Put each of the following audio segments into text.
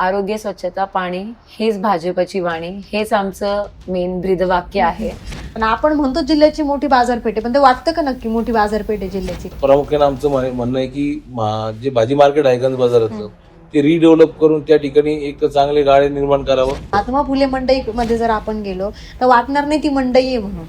आरोग्य स्वच्छता पाणी हेच भाजपची वाणी हेच आमचं मेन ब्रीदवाक्य आहे. पण आपण म्हणतो जिल्ह्याची मोठी बाजारपेठ आहे पण ते वाटतं का नक्की मोठी बाजारपेठ आहे जिल्ह्याची? प्रामुख्याने आमचं म्हण- म्हणणं आहे की मा- जे भाजी मार्केट आहे गंज बाजाराचं ते रिडेव्हलप करून त्या ठिकाणी एक चांगले गाळे निर्माण करावं. महात्मा फुले मंडई मध्ये जर आपण गेलो तर वाटणार नाही ती मंडई आहे म्हणून.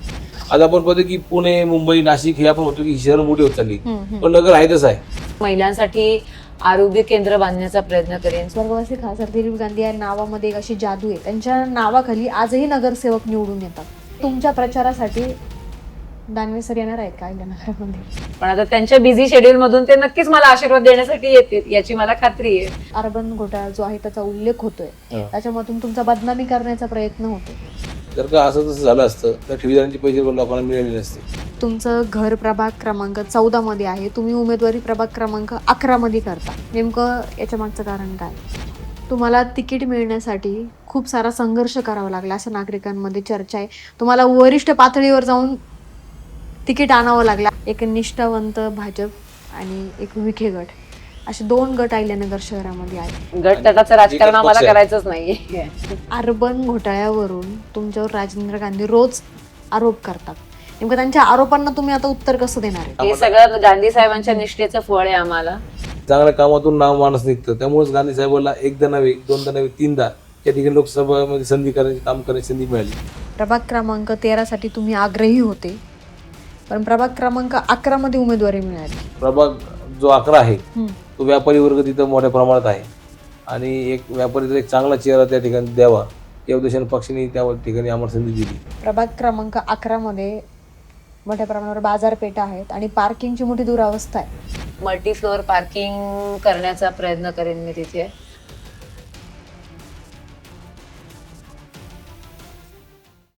आज आपण पाहतो की पुणे मुंबई नाशिक हे आपण होतो की शहर मोठी होत चालली. हम्म, हम्म. पण नगर आहे तसं आहे. महिलांसाठी आरोग्य केंद्र बांधण्याचा प्रयत्न करेन. स्वर्गवासी खासदार दिलीप गांधी या नावामध्ये एक अशी जादू आहे. त्यांच्या नावाखाली आजही नगरसेवक निवडून येतात. तुमच्या प्रचारासाठी दानवे सर येणार आहेत काय नगरामध्ये? पण आता त्यांच्या बिझी शेड्यूल मधून ते नक्कीच मला आशीर्वाद देण्यासाठी येतील याची मला खात्री आहे. अर्बन घोटाळा जो आहे त्याचा उल्लेख होतोय. हं. त्याच्यामधून तुमचा बदनामी करण्याचा प्रयत्न होतो जर का असं तसं झालं असतं तर ठेवीदारांचे पैसे लोकांना मिळाले नसते. तुमचं घर प्रभाग क्रमांक चौदा मध्ये आहे. तुम्ही उमेदवारी प्रभाग क्रमांक अकरा मध्ये करता. नेमकं याच्या मागचं कारण काय? तुम्हाला तिकीट मिळण्यासाठी खूप सारा संघर्ष करावा लागला. असं नागरिकांमध्ये चर्चा आहे. तुम्हाला वरिष्ठ पातळीवर जाऊन तिकीट आणावं लागला. एक निष्ठावंत भाजप आणि एक विखे गट. असे दोन गट अहिल्यानगर शहरामध्ये आहेत. गट तटाचं राजकारण आम्हाला. करायचंच नाहीये अर्बन घोटाळ्यावरून तुमच्यावर राजेंद्र गांधी रोज आरोप करतात. नेमकं त्यांच्या आरोपांना तुम्ही आता उत्तर कसं देणार आहे? हे सगळं गांधी साहेबांच्या निष्ठेचं फळ आहे आम्हाला. चांगल्या कामातून नाव माणूस निघतं. त्यामुळेच गांधी साहेबांना एकदा नव्हे दोनदा नव्हे तीनदा या ठिकाणी लोकसभामध्ये संधी करायची काम करण्याची संधी मिळाली. प्रभाग क्रमांक तेरासाठी तुम्ही आग्रही होते पण प्रभाग क्रमांक अकरा मध्ये उमेदवारी मिळाली. प्रभाग जो अकरा आहे हम्म. तो व्यापारी वर्ग तिथं मोठ्या प्रमाणात आहे. आणि एक व्यापारीचा एक चांगला चेहरा त्या ठिकाणी द्यावा या उद्देशाने पक्षाने त्या ठिकाणी आम्हाला संधी दिली. प्रभाग क्रमांक अकरा मध्ये मोठ्या प्रमाणावर बाजारपेठा आहेत आणि पार्किंगची मोठी दुरावस्था आहे. मल्टी फ्लोअर पार्किंग करण्याचा प्रयत्न करेन मी तिथे.